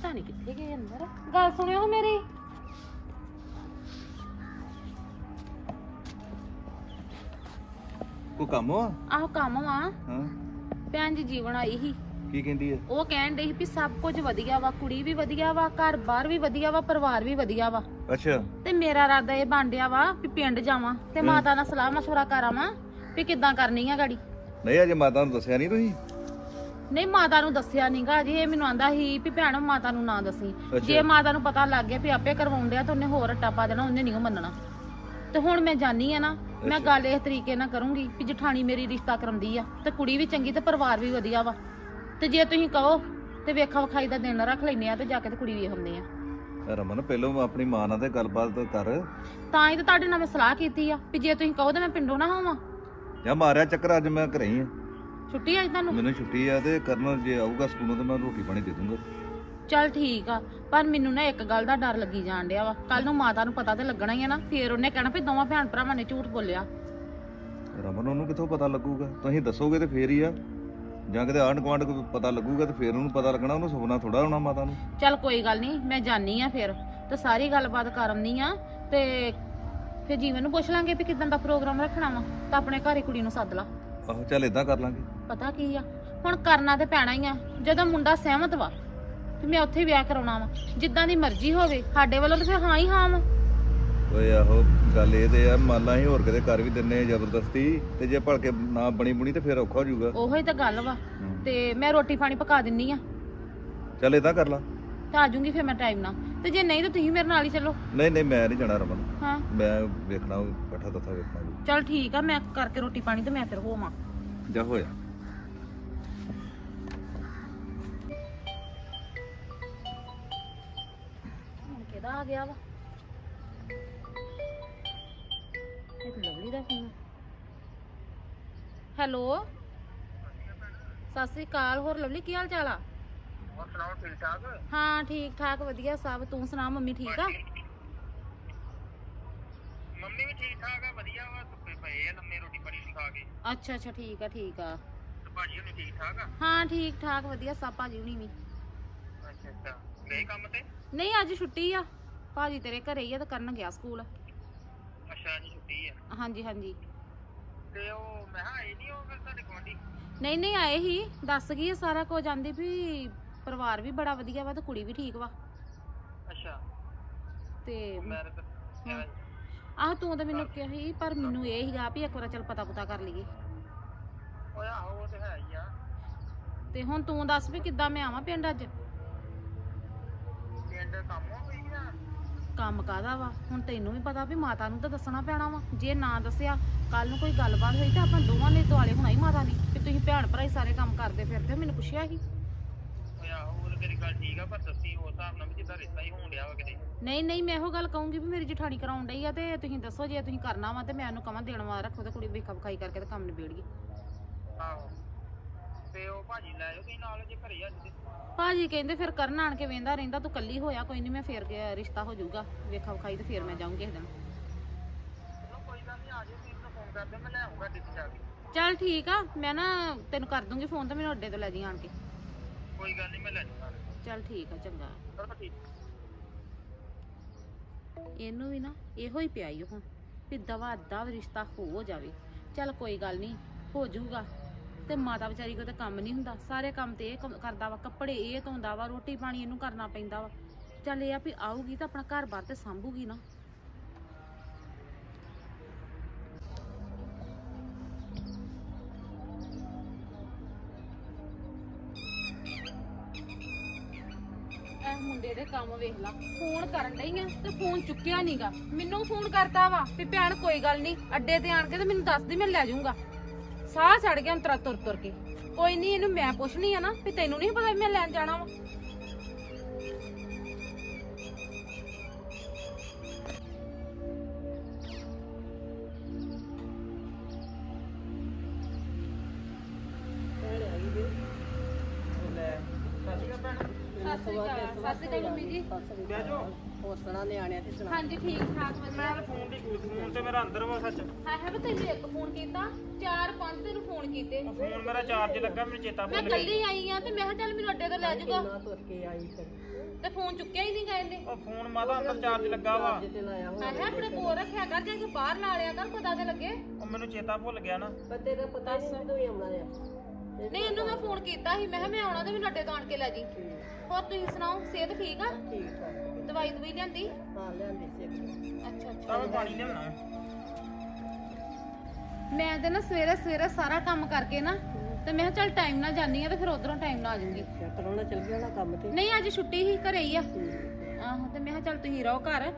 ਪਤਾ ਨਹੀਂ ਕਿੱਥੇ ਗਏ ਅੰਦਰ। ਗੱਲ ਸੁਣਿਓ ਮੇਰੀ। ਕੋਈ ਕੰਮ ਵਾ ਆਹ ਕੰਮ ਵਾ। ਹਾਂ। ਭੈਣ ਜੀ ਜੀਵਨ ਆਈ ਸੀ। ਕੀ ਕਹਿੰਦੀ ਹੈ ਉਹ ਕਹਿਣ ਡਈ ਸੀ ਵੀ ਸਭ ਕੁਝ ਵਧੀਆ ਵਾ ਕੁੜੀ ਵੀ ਵਧੀਆ ਵਾ ਘਰ ਬਾਰ ਵੀ ਵਧੀਆ ਵਾ ਪਰਿਵਾਰ ਵੀ ਵਧੀਆ ਵਾ। ਅੱਛਾ। ਤੇ ਮੇਰਾ ਇਰਾਦਾ ਇਹ ਬਾਂਡਿਆ ਵਾ ਵੀ ਪਿੰਡ ਜਾਵਾਂ ਤੇ। ਮਾਤਾ ਨਾਲ ਸਲਾਹ ਮਸ਼ਵਰਾ ਕਰਾਵਾਂ ਵੀ ਕਿੱਦਾਂ ਕਰਨੀ ਆ ਗਾੜੀ। ਨਹੀਂ ਅਜੇ ਮਾਤਾ ਨੂੰ ਦੱਸਿਆ ਨਹੀਂ ਤੁਸੀਂ? ਨਹੀਂ ਮਾਤਾ ਨੂੰ ਦੱਸਿਆ ਨਹੀਂਗਾ ਜੀ ਇਹ ਮੈਨੂੰ ਆਂਦਾ ਸੀ ਵੀ ਭੈਣ ਮਾਤਾ ਨੂੰ ਨਾ ਦੱਸੀ। ਜੇ ਮਾਤਾ ਨੂੰ ਪਤਾ ਲੱਗ ਗਿਆ ਵੀ ਆਪੇ ਕਰਵਾਉਂਦਿਆ ਤਾਂ ਉਹਨੇ ਹੋਰ ਰੱਟਾ ਪਾ ਦੇਣਾ ਉਹਨੇ ਨਹੀਂ ਮੰਨਣਾ। ਤੇ ਹੁਣ ਮੈਂ ਜਾਣੀ ਆ ਨਾ ਮੈਂ। ਗੱਲ ਇਸ ਤਰੀਕੇ ਨਾਲ ਕਰੂੰਗੀ ਵੀ ਜਠਾਣੀ ਮੇਰੀ ਰਿਸ਼ਤਾ ਕਰਾਉਂਦੀ ਆ ਤੇ ਕੁੜੀ ਵੀ ਚੰਗੀ ਤੇ ਪਰਿਵਾਰ ਵੀ ਵਧੀਆ ਵਾ। ਤੇ ਜੇ ਤੁਸੀਂ ਕਹੋ ਤੇ ਵੇਖਾ ਵਿਖਾਈ ਦਾ ਦਿਨ ਰੱਖ ਲੈਨੇ ਆ ਤੇ ਜਾ ਕੇ ਤੇ ਕੁੜੀ ਵੇਖ ਆਉਂਦੇ ਆ। ਰਮਨ ਪਹਿਲਾਂ ਆਪਣੀ ਮਾਂ ਨਾਲ ਤੇ ਗੱਲਬਾਤ ਕਰ। ਤਾਂ ਹੀ ਤਾਂ ਤੁਹਾਡੇ ਨਾਲ ਮੈਂ ਸਲਾਹ ਕੀਤੀ ਆ ਵੀ ਜੇ ਤੁਸੀਂ ਕਹੋ ਤੇ ਮੈਂ ਪਿੰਡੋਂ ਨਾ ਹੋਵਾਂ। ਜਾਂ ਮਾਰਿਆ ਚੱਕਰ ਅੱਜ ਮੈਂ ਘਰੇ ਹੀ ਆ। ਛੁੱਟੀ ਅੱਜ ਤੁਹਾਨੂੰ? ਮੈਨੂੰ ਛੁੱਟੀ ਆ ਤੇ ਕਰਨ ਜੇ ਆਊਗਾ ਸਕੂਲੋਂ ਤੇ ਮੈਂ ਰੋਟੀ ਪਾਣੀ ਦੇ ਦੂੰਗਾ। ਚੱਲ ਠੀਕ ਆ ਪਰ ਮੈਨੂੰ ਨਾ ਇੱਕ ਗੱਲ ਦਾ ਡਰ ਲੱਗੀ ਜਾਣ ਡਿਆ ਵਾ। ਕੱਲ ਨੂੰ ਮਾਤਾ ਨੂੰ ਪਤਾ ਤੇ ਲੱਗਣਾ ਹੀ ਆ ਨਾ ਫੇਰ ਉਹਨੇ ਕਹਿਣਾ ਵੀ ਦੋਵਾਂ ਭੈਣ ਭਰਾਵਾਂ ਨੇ ਝੂਠ ਬੋਲਿਆ। ਰਮਨ ਉਹਨੂੰ ਕਿੱਥੋਂ ਪਤਾ ਲੱਗੂਗਾ? ਤੁਸੀਂ ਦੱਸੋਗੇ ਤੇ ਫੇਰ ਹੀ ਆ। ਜਾਂ ਕਿਤੇ ਆਂਢ ਗੁਆਂਢ ਕੋਈ ਪਤਾ ਲੱਗੂਗਾ ਤੇ ਫੇਰ ਉਹਨੂੰ ਪਤਾ ਲੱਗਣਾ ਉਹਨੂੰ ਸੁਪਨਾ ਥੋੜਾ ਹੋਣਾ ਮਾਤਾ ਨੂੰ। ਚੱਲ ਕੋਈ ਗੱਲ ਨਹੀਂ ਮੈਂ ਜਾਣੀ ਆ ਫਿਰ। ਤੇ ਸਾਰੀ ਗੱਲਬਾਤ ਕਰਨੀ ਆ ਤੇ ਫਿਰ ਜੀਵਨ ਨੂੰ ਪੁੱਛ ਲਾਂਗੇ ਵੀ ਕਿਦਾਂ ਦਾ ਪ੍ਰੋਗਰਾਮ ਰੱਖਣਾ ਵਾ ਤਾਂ ਆਪਣੇ ਘਰ ਹੀ ਕੁੜੀ ਨੂੰ ਸੱਦ ਲਾ। ਆਹੋ ਚੱਲ ਇਦਾਂ ਕਰ ਲਾਂਗੇ। ਪਤਾ ਕੀ ਆ? ਹੁਣ ਕਰਨਾ ਤੇ ਪੈਣਾ ਹੀ ਆ। ਜਦੋਂ ਮੁੰਡਾ ਸਹਿਮਤ ਵਾ ਤੇ ਮੈਂ ਉੱਥੇ ਹੀ ਵਿਆਹ ਕਰਾਉਣਾ ਵਾ। ਜਿੱਦਾਂ ਦੀ ਮਰਜ਼ੀ ਹੋਵੇ ਸਾਡੇ ਵੱਲੋਂ ਤਾਂ ਫਿਰ ਹਾਂ ਹੀ ਹਾਂ ਵਾ। ਓਏ ਆਹੋ ਗੱਲ ਇਹ ਤੇ ਆ ਮੰਨ ਲਾ ਅਸੀਂ ਹੋਰ ਕਿਤੇ ਕਰ ਵੀ ਦਿੰਨੇ ਆ ਜ਼ਬਰਦਸਤੀ ਤੇ ਜੇ ਭਲਕੇ ਨਾ ਬਣੀ ਬੁਣੀ ਤੇ ਫੇਰ ਔਖਾ ਹੋ ਜਾਊਗਾ। ਉਹੋ ਹੀ ਤਾਂ ਗੱਲ ਵਾ। ਤੇ ਮੈਂ ਰੋਟੀ ਪਾਣੀ ਪਕਾ ਦਿੰਨੀ ਆ। ਚੱਲ ਇਦਾਂ ਕਰ ਲਾ। ਤੇ ਆ ਜਾਊਂਗੀ ਫਿਰ ਮੈਂ ਟਾਈਮ ਨਾਲ। ਤੇ ਜੇ ਨਹੀਂ ਤਾਂ ਤੁਸੀਂ ਮੇਰੇ ਨਾਲ ਹੀ ਚੱਲੋ। ਨਹੀਂ ਨਹੀਂ ਮੈਂ ਨਹੀਂ ਜਾਣਾ ਰਮਨ। ਹਾਂ। ਮੈਂ ਵੇਖਣਾ ਇਕੱਠਾ ਤੱਥਾ ਵੇਖਣਾ ਜੀ। ਚੱਲ ਠੀਕ ਆ ਮੈਂ ਕਰਕੇ ਰੋਟੀ ਪਾਣੀ ਤੇ ਮੈਂ ਫਿਰ ਹੋਵਾਂ। ਜਾ ਹੋਇਆ। ਹੁਣ ਕਿਹਦਾ ਆ ਗਿਆ ਵਾ? ਇਹ ਤਾਂ ਲਵਲੀ ਦਾ ਫੋਨ ਹੈਲੋ? ਸਤਿ ਸ੍ਰੀ ਅਕਾਲ ਹੋਰ ਲਵਲੀ ਕੀ ਹਾਲ ਚਾਲ ਆ? ਹੋਰ ਸੁਣਾਓ ਠੀਕ ਠਾਕ? ਹਾਂ ਠੀਕ ਠਾਕ ਵਧੀਆ ਸਭ। ਤੂੰ ਸੁਣਾ ਮੰਮੀ ਠੀਕ ਆ? ਮੰਮੀ ਵੀ ਠੀਕ ਠਾਕ ਆ ਵਧੀਆ ਵਾ ਸੁੱਤੇ ਪਏ ਆ ਲੰਮੇ ਰੋਟੀ ਪਾਣੀ ਖਾ ਕੇ। ਅੱਛਾ ਅੱਛਾ ਠੀਕ ਆ ਠੀਕ ਆ। ਤੇ ਭਾਜੀ ਹੁਣੀ ਠੀਕ ਠਾਕ ਆ? ਹਾਂ ਠੀਕ ਠਾਕ ਵਧੀਆ ਸਭ ਭਾਜੀ ਹੁਣੀ ਵੀ। ਅੱਛਾ ਅੱਛਾ। ਗਏ ਕੰਮ ਤੇ? ਨਹੀਂ ਅੱਜ ਛੁੱਟੀ ਆ। ਭਾਜੀ ਤੇਰੇ ਘਰੇ ਹੀ ਆ ਤਾਂ ਕਰਨ ਗਿਆ ਸਕੂਲ। ਅੱਛਾ ਜੀ ਛੁੱਟੀ ਆ? ਹਾਂਜੀ ਹਾਂਜੀ। ਤੇ ਉਹ ਮੈਂ ਕਿਹਾ ਆਏ ਨਹੀਂ ਉਹ ਫਿਰ ਤੁਹਾਡੇ ਗੁਆਂਢੀ? ਨਹੀਂ ਨਹੀਂ ਆਏ ਹੀ। ਦੱਸ ਗਈ ਆ ਸਾਰਾ ਕੁਝ ਜਾਂਦੀ ਵੀ ਪਰਿਵਾਰ ਵੀ ਬੜਾ ਵਧੀਆ ਵਾ ਤੇ ਕੁੜੀ ਵੀ ਠੀਕ ਵਾ। ਅੱਛਾ। ਤੇ ਮੈਂ ਤਾਂ ਕਿਹਾ ਸੀ। ਆਹ ਤੂੰ ਤਾਂ ਮੈਨੂੰ ਕਿਹਾ ਸੀ ਪਰ ਮੈਨੂੰ ਇਹ ਹੀਗਾ ਵੀ ਇੱਕ ਵਾਰ ਚੱਲ ਪਤਾ ਪੁਤਾ ਕਰ ਲਈਏ। ਓਏ ਆਹੋ ਉਹ ਤੇ ਹੈ ਹੀ ਆ। ਤੇ ਹੁਣ ਤੂੰ ਦੱਸ ਵੀ ਕਿੱਦਾਂ ਮੈਂ ਆਵਾਂ ਪਿੰਡ ਅੱਜ? ਪਿੰਡ ਕੰਮ ਹੋ ਗਈ ਆ। ਕੰਮ ਕਾਦਾ ਵਾ? ਹੁਣ ਤੈਨੂੰ ਵੀ ਪਤਾ ਵੀ ਮਾਤਾ ਨੂੰ ਤਾਂ ਦੱਸਣਾ ਪੈਣਾ ਵਾ। ਜੇ ਨਾ ਦੱਸਿਆ ਕੱਲ ਨੂੰ ਕੋਈ ਗੱਲਬਾਤ ਹੋਈ ਤਾਂ ਆਪਾਂ ਦੋਵਾਂ ਨੇ ਦੁਆਲੇ ਹੋਣਾ ਹੀ ਮਾਤਾ ਨੇ। ਵੀ ਤੁਸੀਂ ਭੈਣ ਭਰਾ ਹੀ ਸਾਰੇ ਕੰਮ ਕਰਦੇ ਫਿਰਦੇ ਹੋ। ਮੈਨੂੰ ਪੁੱਛਿਆ ਸੀ। ਤੇਰੀ ਗੱਲ ਠੀਕ ਆ ਪਰ ਦੱਸੀ ਉਸ ਹਿਸਾਬ ਨਾਲ ਵੀ ਜਿੱਦਾਂ ਰਿਸ਼ਤਾ ਹੀ ਹੋਣ ਡਿਆ ਵਾ ਕਿਤੇ। ਨਹੀਂ ਨਹੀਂ ਮੈਂ ਇਹੋ ਗੱਲ ਕਹੂੰਗੀ ਵੀ ਮੇਰੀ ਜਠਾਣੀ ਕਰਾਉਣ ਡਈ ਆ ਤੇ ਤੁਸੀਂ ਦੱਸੋ ਜੇ ਤੁਸੀਂ ਕਰਨਾ ਵਾ ਤੇ ਮੈਂ ਉਹਨੂੰ ਕਵਾਂ ਦੇਣ ਵਾਲਾ ਰੱਖੋ ਤੇ ਕੁੜੀ ਵੇਖਾ ਵਿਖਾਈ ਕਰਕੇ ਤੇ ਕੰਮ ਨਿਬੇੜੀਏ ਆਹੋ। ਤੇ ਉਹ ਭਾਜੀ ਲੈ ਜਾਓ ਤੁਸੀਂ ਨਾਲ ਜੇ ਘਰੇ ਅੱਜ ਦੇ ਭਾਜੀ ਕਹਿੰਦੇ ਫਿਰ ਕਰਨ ਆਣ ਕੇ ਵੇਂਦਾ ਰਹਿੰਦਾ ਤੂੰ ਕੱਲੀ ਹੋਇਆ ਕੋਈ ਨਹੀਂ ਮੈਂ ਫੇਰ ਗਿਆ ਰਿਸ਼ਤਾ ਹੋ ਜਾਊਗਾ ਵੇਖਾ ਵਿਖਾਈ ਤੇ ਫੇਰ ਮੈਂ ਜਾਊਂਗੀ ਇਸ ਦਿਨ। ਚਲੋ ਕੋਈ ਗੱਲ ਨਹੀਂ ਆ ਜਾਓ ਤੁਸੀਂ ਮੈਨੂੰ ਫੋਨ ਕਰ ਦਿਓ ਮੈਂ ਲੈ ਆਉਂਗਾ ਦਿੱਤੀ ਜਾ ਕੇ। ਚੱਲ ਠੀਕ ਆ ਮੈਂ ਨਾ ਤੈਨੂੰ ਕਰ ਦੂੰਗੀ ਫੋਨ ਤੇ ਮੈਨੂੰ ਅੱਡੇ ਤੋਂ ਲੈ ਜੀ ਆਣ ਕੇ। ਕੋਈ ਗੱਲ ਨਹੀਂ ਮੈਂ ਲੈ ਜਾਊਂਗਾ। ਚੱਲ ਠੀਕ ਆ ਚੰਗਾ। ਚਲੋ ਠੀਕ। ਇਹਨੂੰ ਵੀ ਨਾ ਇਹੋ ਹੀ ਪਿਆ ਈ ਹੁਣ ਵੀ ਦਵਾ ਦਵ ਰਿਸ਼ਤਾ ਹੋ ਜਾਵੇ। ਚੱਲ ਕੋਈ ਗੱਲ ਨਹੀਂ ਹੋ ਜਾਊਗਾ। ਤੇ ਮਾਤਾ ਵਿਚਾਰੀ ਕੋ ਤਾਂ ਕੰਮ ਨਹੀਂ ਹੁੰਦਾ। ਸਾਰੇ ਕੰਮ ਤੇ ਇਹ ਕੰਮ ਕਰਦਾ ਵਾ ਕੱਪੜੇ ਇਹ ਧੋਂਦਾ ਵਾ ਰੋਟੀ ਪਾਣੀ ਇਹਨੂੰ ਕਰਨਾ ਪੈਂਦਾ ਵਾ। ਚੱਲ ਇਹ ਆ ਵੀ ਆਊਗੀ ਤਾਂ ਆਪਣਾ ਘਰ-ਬਾਰ ਤੇ ਸੰਭੂਗੀ ਨਾ। ਕੰਮ ਵੇਖ ਲਾ। ਫੋਨ ਕਰਨ ਡਈ ਆ ਤੇ ਫੋਨ ਚੁੱਕਿਆ ਨਹੀਂਗਾ ਮੈਨੂੰ ਫੋਨ ਕਰਤਾ ਵਾ ਵੀ ਭੈਣ ਕੋਈ ਗੱਲ ਨਹੀਂ ਅੱਡੇ ਤੇ ਆਣ ਕੇ ਤੇ ਮੈਨੂੰ ਦੱਸ ਦੀ, ਮੈਂ ਲੈ ਜਾਊਂਗਾ। ਸਾਹ ਛੜ ਗਿਆ ਅੰਤਰਾ ਤੁਰ ਤੁਰ ਕੇ। ਕੋਈ ਨਹੀਂ ਇਹਨੂੰ ਮੈਂ ਪੁੱਛਣੀ ਆ ਨਾ ਵੀ ਤੈਨੂੰ ਨਹੀਂ ਪਤਾ ਵੀ ਮੈਂ ਲੈਣ ਜਾਣਾ ਵਾ। ਅਕਾਲ ਮੰਮੀ ਜੀ ਬਹਿ ਜਾਓ। ਹੋਰ ਸੁਣਾ ਨਿਆਣਿਆਂ ਤੇ ਸੁਣਾ। ਹਾਂਜੀ ਠੀਕ ਠਾਕ ਵਧੀਆ। ਮੈਂ ਫੋਨ ਦੀ ਫੋਨ ਤੇ ਮੇਰਾ ਅੰਦਰ ਵਾ ਸੱਚ। ਹਾਂ ਹੈ ਬਤੇ ਇੱਕ ਫੋਨ ਕੀਤਾ ਚਾਰ ਪੰਜ ਤੈਨੂੰ ਫੋਨ ਕੀਤੇ। ਫੋਨ ਮੇਰਾ ਚਾਰਜ ਲੱਗਾ ਮੈਨੂੰ ਚੇਤਾ ਮੈਂ ਭੁੱਲ ਗਿਆ। ਕੱਲੀ ਆਈ ਆ ਤੇ ਮੈਂ ਕਿਹਾ ਚੱਲ ਮੈਨੂੰ ਅੱਡੇ ਤੋਂ ਲੈ ਜਾਊਗਾ। ਕਿੰਨਾ ਤੁਰ ਕੇ ਆਈ ਫਿਰ। ਤੇ ਫੋਨ ਚੁੱਕਿਆ ਹੀ ਨਹੀਂ ਗਏ ਨੇ ਉਹ ਫੋਨ ਮਾਦਾ ਅੰਦਰ ਚਾਰਜ ਲੱਗਾ ਵਾ। ਅੱਜ ਤੇ ਲਾਇਆ ਹਾਂ ਹੈ ਆਪਣੇ ਕੋਲ ਰੱਖਿਆ ਕਰ ਜੇ ਕਿ ਬਾਹਰ ਲਾ ਲਿਆ ਕਰ ਪਤਾ ਤੇ ਲੱਗੇ। ਉਹ ਮੈਨੂੰ ਚੇਤਾ ਭੁੱਲ ਗਿਆ ਨਾ। ਪਰ ਤੇਰਾ ਪਤਾ ਨਹੀਂ ਕਦੋਂ ਹੀ ਆਉਣਾ ਆ। ਨਹੀਂ ਇਹਨੂੰ ਮੈਂ ਫੋਨ ਕੀਤਾ ਸੀ ਮੈਂ ਕਿਹਾ ਮੈਂ ਆਉਣਾ ਤੇ ਮੈਨੂੰ ਅੱਡੇ ਤੋਂ ਆਣ ਕੇ ਲੈ ਜੀ। ਹੋਰ ਤੁਸੀਂ ਸੁਣਾਓ ਸਿਹਤ ਠੀਕ ਆ? ਠੀਕ ਠਾਕ ਦਵਾਈ ਦਵਾਈ ਲਿਆਂਦੀ? ਹਾਂ ਲਿਆਂਦੀ ਸੀ ਅੱਛਾ ਅੱਛਾ। ਪਾਣੀ ਲਿਆਉਣਾ। ਮੈਂ ਤੇ ਨਾ ਸਵੇਰੇ ਸਵੇਰੇ ਸਾਰਾ ਕੰਮ ਕਰਕੇ ਨਾ ਤੇ ਮੈਂ ਕਿਹਾ ਚੱਲ ਟਾਈਮ ਨਾਲ ਜਾਨੀ ਆ ਤੇ ਫਿਰ ਉਧਰੋਂ ਟਾਈਮ ਨਾਲ ਆ ਜਾਊਂਗੀ ਅੱਛਾ ਪਰੋਣਾ ਚਲ ਗਿਆ ਨਾ ਕੰਮ ਤੇ? ਨਹੀਂ ਅੱਜ ਛੁੱਟੀ ਹੀ ਘਰੇ ਹੀ ਆ। ਆਹੋ ਤੇ ਮੈਂ ਕਿਹਾ ਚੱਲ ਤੁਸੀਂ ਰਹੋ ਘਰ।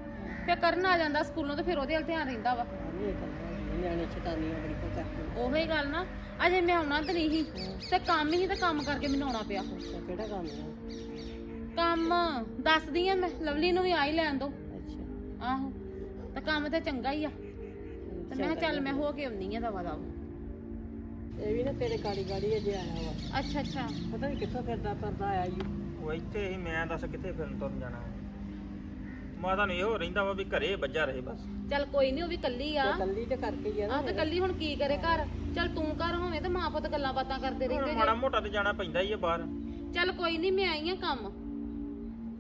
ਫਿਰ ਕਰਨ ਆ ਜਾਂਦਾ ਸਕੂਲੋਂ ਤੇ ਫਿਰ ਉਹਦੇ ਵੱਲ ਧਿਆਨ ਰਹਿੰਦਾ ਵਾ। ਨਹੀਂ ਕਰਨਾ ਨਿਆਣੇ ਚਟਾਨੀਆਂ ਬੜੀ ਕੋ ਕਰਦੇ ਉਹੀ ਗੱਲ ਨਾ ਅਜੇ ਮੈਂ ਆਉਣਾ ਤੇ ਨਹੀਂ ਸੀ। ਤੇ ਕੰਮ ਹੀ ਤੇ ਕੰਮ ਕਰਕੇ ਮੈਨੂੰ ਆਉਣਾ ਪਿਆ। ਅੱਛਾ ਕਿਹੜਾ ਕੰਮ ਆ? ਕੰਮ ਦੱਸਦੀ ਆ ਮੈਂ ਲਵਲੀ ਨੂੰ ਵੀ ਆ ਹੀ ਲੈਣ ਦੋ। ਅੱਛਾ। ਆਹੋ ਤੇ ਕੰਮ ਤੇ ਚੰਗਾ ਹੀ ਆ। ਤੇ ਮੈਂ ਕਿਹਾ ਚੱਲ ਮੈਂ ਹੋ ਕੇ ਆਉਣੀ ਆ ਦਵਾ ਦਵਾ। ਇਹ ਵੀ ਨਾ ਤੇਰੇ ਕਾੜੀ ਗਾੜੀ ਅਜੇ ਆਇਆ ਵਾ। ਅੱਛਾ ਅੱਛਾ। ਪਤਾ ਨਹੀਂ ਕਿੱਥੋਂ ਫਿਰਦਾ ਫਿਰਦਾ ਆਇਆ ਈ। ਉਹ ਇੱਥੇ ਹੀ ਮੈਂ ਦੱਸ ਕਿੱਥੇ ਫਿਰਨ ਤੁਰਨ ਜਾਣਾ ਮਾਤਾ ਨੂੰ ਇਹੋ ਰਹਿੰਦਾ ਵਾ ਵੀ ਘਰੇ ਵੱਜਾ ਰਹੇ ਬਸ। ਚੱਲ ਕੋਈ ਨਹੀਂ ਉਹ ਵੀ ਕੱਲੀ ਆ। ਤੇ ਕੱਲੀ ਤੇ ਕਰਕੇ ਹੀ ਆ ਨਾ ਤੇ ਕੱਲੀ ਹੁਣ ਕੀ ਕਰੇ ਘਰ? ਚੱਲ ਤੂੰ ਘਰ ਹੋਵੇਂ ਤੇ ਮਾਂ ਪੁੱਤ ਗੱਲਾਂ ਬਾਤਾਂ ਕਰਦੇ ਹੁਣ ਰਹਿੰਦੇ ਮਾੜਾ ਮੋਟਾ ਤੇ ਜਾਣਾ ਪੈਂਦਾ ਹੀ ਆ ਬਾਹਰ। ਜੇ ਚੱਲ ਕੋਈ ਨਹੀਂ ਮੈਂ ਆਈ ਆ ਕੰਮ।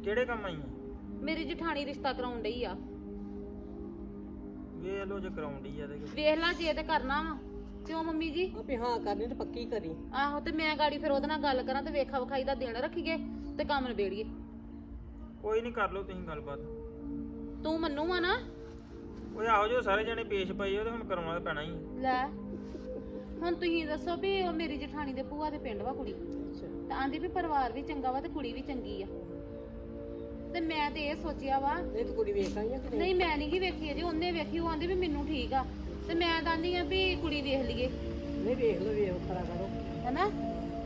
ਕਿਹੜੇ ਕੰਮ ਆਈ ਆ? ਮੇਰੀ ਜਠਾਣੀ ਰਿਸ਼ਤਾ ਕਰਾਉਣ ਡਈ ਆ। ਵੇਖ ਲੋ ਜੇ ਕਰਾਉਂਦੀ ਆ ਤੇ ਵੇਖ ਲਾ ਜੇ ਤੇ ਕਰਨਾ ਵਾ। ਕਿਉਂ ਮੰਮੀ ਜੀ? ਆ ਵੀ ਹਾਂ ਕਰਨੀ ਤੇ ਪੱਕੀ ਕਰੀ। ਆਹੋ ਤੇ ਮੈਂ ਗਾੜੀ ਫਿਰ ਉਹਦੇ ਨਾਲ ਗੱਲ ਕਰਾਂ ਤੇ ਵੇਖਾ ਵਿਖਾਈ ਦਾ ਦੇਣ ਰੱਖੀਏ ਤੇ ਕੰਮ ਨਿਬੇੜੀਏ। ਕੋਈ ਨਹੀਂ ਕਰ ਲਓ ਤੁਸੀਂ ਗੱਲਬਾਤ। ਤੂੰ ਮੰਨੂ ਆ ਨਾ? ਓਏ ਆਹੋ ਜੋ ਸਾਰੇ ਜਣੇ ਪੇਸ਼ ਪਏ ਉਹ ਤੇ ਹੁਣ ਕਰਾਉਣਾ ਤਾਂ ਪੈਣਾ ਹੀ ਆ। ਲੈ ਹੁਣ ਤੁਸੀਂ ਦੱਸੋ ਵੀ ਉਹ ਮੇਰੀ ਜਠਾਣੀ ਦੇ ਭੂਆ ਦੇ ਪਿੰਡ ਵਾ ਕੁੜੀ। ਅੱਛਾ। ਤੇ ਆਂਦੀ ਵੀ ਪਰਿਵਾਰ ਵੀ ਚੰਗਾ ਵਾ ਤੇ ਕੁੜੀ ਵੀ ਚੰਗੀ ਆ। ਤੇ ਮੈਂ ਤੇ ਇਹ ਸੋਚਿਆ ਵਾ ਇਹ ਤਾਂ ਕੁੜੀ ਵੇਖ ਆਈ ਆ ਕਿ ਨਹੀਂ ਮੈਂ ਨਹੀਂ ਗੀ ਵੇਖੀ ਅਜੇ ਉਹਨੇ ਵੇਖੀ ਉਹ ਆਂਦੀ ਵੀ ਮੈਨੂੰ ਠੀਕ ਆ। ਤੇ ਮੈਂ ਦਆਂਦੀ ਆ ਵੀ ਕੁੜੀ ਵੇਖ ਲਈਏ। ਨਹੀਂ ਵੇਖ ਲਓ ਵੇਖ ਖਰਾ ਕਰੋ। ਹੈਨਾ?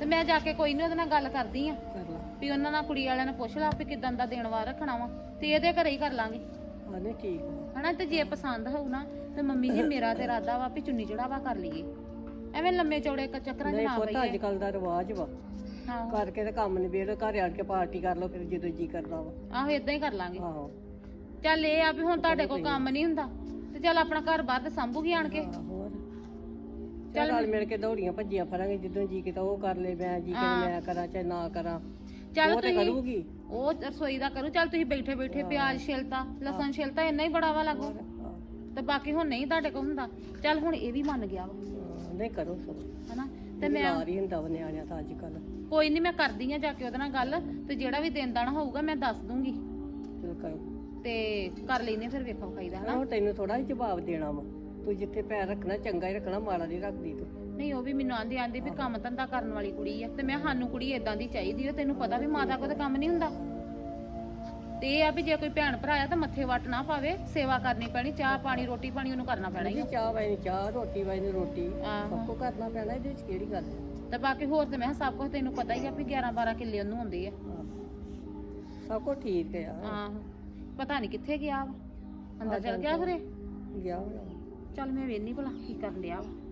ਤੇ ਮੈਂ ਜਾ ਕੇ ਕੋਈ ਨਹੀਂ ਉਹਦੇ ਨਾਲ ਗੱਲ ਕਰਦੀ ਆ। ਕਰ ਲਾ। ਵੀ ਉਹਨਾਂ ਨਾਲ ਕੁੜੀ ਵਾਲਿਆਂ ਨੂੰ ਪੁੱਛ ਲਾ ਵੀ ਕਿਦਾਂ ਦਾ ਦੇਣ ਵਾਰ ਰੱਖਣਾ ਵਾ ਤੇ ਇਹਦੇ ਘਰੇ ਹੀ ਕਰ ਲਾਂਗੇ। ਹਾਂ ਨਹੀਂ ਠੀਕ ਆ। ਹਨਾ? ਤੇ ਜੇ ਪਸੰਦ ਹੋਊ ਨਾ ਤੇ ਮੰਮੀ ਜੀ ਮੇਰਾ ਤੇ ਇਰਾਦਾ ਵਾ ਵੀ ਚੁੰਨੀ ਚੜਾਵਾ ਕਰ ਲਈਏ। ਐਵੇਂ ਲੰਮੇ ਚੌੜੇ ਕ- ਚੱਕਰਾਂ 'ਚ ਨਹੀਂ ਨਾ ਪੁੱਤ ਅੱਜ ਪਈਏ ਕੱਲ ਦਾ ਰਿਵਾਜ ਵਾ। ਆਹੋ ਕਰਕੇ ਤੇ ਕੰਮ ਨਿਬੇੜ ਘਰ ਆਣ ਕੇ ਪਾਰਟੀ ਕਰ ਲਓ ਫਿਰ ਜਦੋਂ ਜੀ ਕਰਦਾ ਵਾ। ਆਹੋ ਇਦਾਂ ਹੀ ਕਰ ਲਾਂਗੇ। ਆਹੋ। ਚੱਲ ਇਹ ਆ ਵੀ ਹੁਣ ਤੁਹਾਡੇ ਕੋਲ ਕੰਮ ਨਹੀਂ ਹੁੰਦਾ ਤੇ ਚੱਲ ਆਪਣਾ ਘਰ ਬਾਹਰ ਤੇ ਸੰਭੂਗੀ ਆਣ ਕੇ। ਹਾਂ, ਹੋਰ। ਚੱਲ ਨਾਲ ਮਿਲ ਕੇ ਦੌੜੀਆਂ ਭੱਜੀਆਂ ਫਰਾਂਗੇ ਜਦੋਂ ਜੀ ਕੀਤਾ ਉਹ ਕਰ ਲੈ ਮੈਂ ਜੀ ਕਿ ਮੈਂ ਕਰਾਂ ਚਾਹੇ ਨਾ ਕਰਾਂ। ਚੱਲ ਉਹ ਤੇ ਤੁਸੀਂ ਕਰੂਗੀ। ਉਹ ਰਸੋਈ ਦਾ ਕਰੂ ਚੱਲ ਤੁਸੀਂ ਬੈਠੇ ਬੈਠੇ ਪਿਆਜ਼ ਛਿਲਤਾ ਲਸਣ ਛਿਲਤਾ ਇੰਨਾ ਹੀ ਬੜਾ ਵਾ ਲੱਗੂ। ਹਾਂ, ਤੇ ਬਾਕੀ ਹੁਣ ਨਹੀਂ ਤੁਹਾਡੇ ਕੋਲ ਹੁੰਦਾ। ਚੱਲ ਹੁਣ ਇਹ ਵੀ ਮੰਨ ਗਿਆ ਵਾ। ਹਾਂ, ਨਹੀਂ ਕਰੋ ਸਭ ਹਨਾ? ਤੇ ਤੇ ਮੈਂ ਲਾਰ ਹੀ ਹੁੰਦਾ ਵਾ ਨਿਆਣਿਆਂ ਦਾ ਅੱਜ ਕੱਲ ਕੋਈ ਨਹੀਂ ਮੈਂ ਕਰਦੀ ਆ ਜਾ ਕੇ ਉਹਦੇ ਨਾਲ ਗੱਲ ਤੇ ਜਿਹੜਾ ਵੀ ਦਿਨ ਦਾਣਾ ਹੋਊਗਾ ਮੈਂ ਦੱਸ ਦੂੰਗੀ। ਚਲ ਕਰੋ। ਤੇ ਕਰ ਲੈਨੇ ਫਿਰ ਵੇਖੋ ਖਾਈਦਾ ਹਨਾ? ਉਹ ਤੈਨੂੰ ਥੋੜਾ ਜਿਹਾ ਜਵਾਬ ਦੇਣਾ ਵਾ। ਤੂੰ ਜਿੱਥੇ ਪੈਰ ਰੱਖਣਾ ਚੰਗਾ ਹੀ ਰੱਖਣਾ ਮਾੜਾ ਨਹੀਂ ਰੱਖਦੀ ਤੂੰ। ਨਹੀਂ ਉਹ ਵੀ ਮੈਨੂੰ ਆਂਦੀ ਆਂਦੀ ਵੀ ਕੰਮ ਧੰਦਾ ਕਰਨ ਵਾਲੀ ਕੁੜੀ ਆ ਤੇ ਮੈਂ ਸਾਨੂੰ ਕੁੜੀ ਇਦਾਂ ਦੀ ਚਾਹੀਦੀ ਆ ਤੈਨੂੰ ਪਤਾ ਵੀ ਮਾਤਾ ਕੋਲ ਤਾਂ ਕੰਮ ਨਹੀਂ ਹੁੰਦਾ। ਤੇ ਇਹ ਆ ਵੀ ਜੇ ਕੋਈ ਭੈਣ ਭਰਾ ਆ ਤਾਂ ਮੱਥੇ ਵੱਟ ਨਾ ਪਾਵੇ ਸੇਵਾ ਕਰਨੀ ਪੈਣੀ ਚਾਹ ਪਾਣੀ ਰੋਟੀ ਪਾਣੀ ਉਹਨੂੰ ਕਰਨਾ ਪੈਣਾ ਹੀ ਆ। ਚਾਹ ਵਾਈ ਚਾਹ ਰੋਟੀ ਵਾਈ ਨੂੰ ਰੋਟੀ। ਆਹੋ ਸਭ ਕਰਨਾ ਪੈਣਾ ਇਹਦੇ ਵਿੱਚ ਕਿਹੜੀ ਗੱਲ ਹੈ ਤੇ ਬਾਕੀ ਹੋਰ ਤੇ ਮੈਂ ਕਿਹਾ ਸਭ ਕੁਝ ਤੈਨੂੰ ਪਤਾ ਹੀ ਆ ਵੀ 11 12 ਕਿੱਲੇ ਉਹਨੂੰ ਹੁੰਦੇ ਆ। ਹਾਂ। ਸਭ ਕੁਝ ਠੀਕ ਹੈ ਆ ਆਹੋ ਪਤਾ ਨਹੀਂ ਕਿੱਥੇ ਗਿਆ ਵਾ। ਅੰਦਰ ਚਲ ਗਿਆ ਫਿਰੇ ਗਿਆ ਹੋਣਾ ਚੱਲ ਮੈਂ ਵੇਖਨੀ ਭਲਾ ਕੀ ਕਰਨ ਡਿਆ ਵਾ।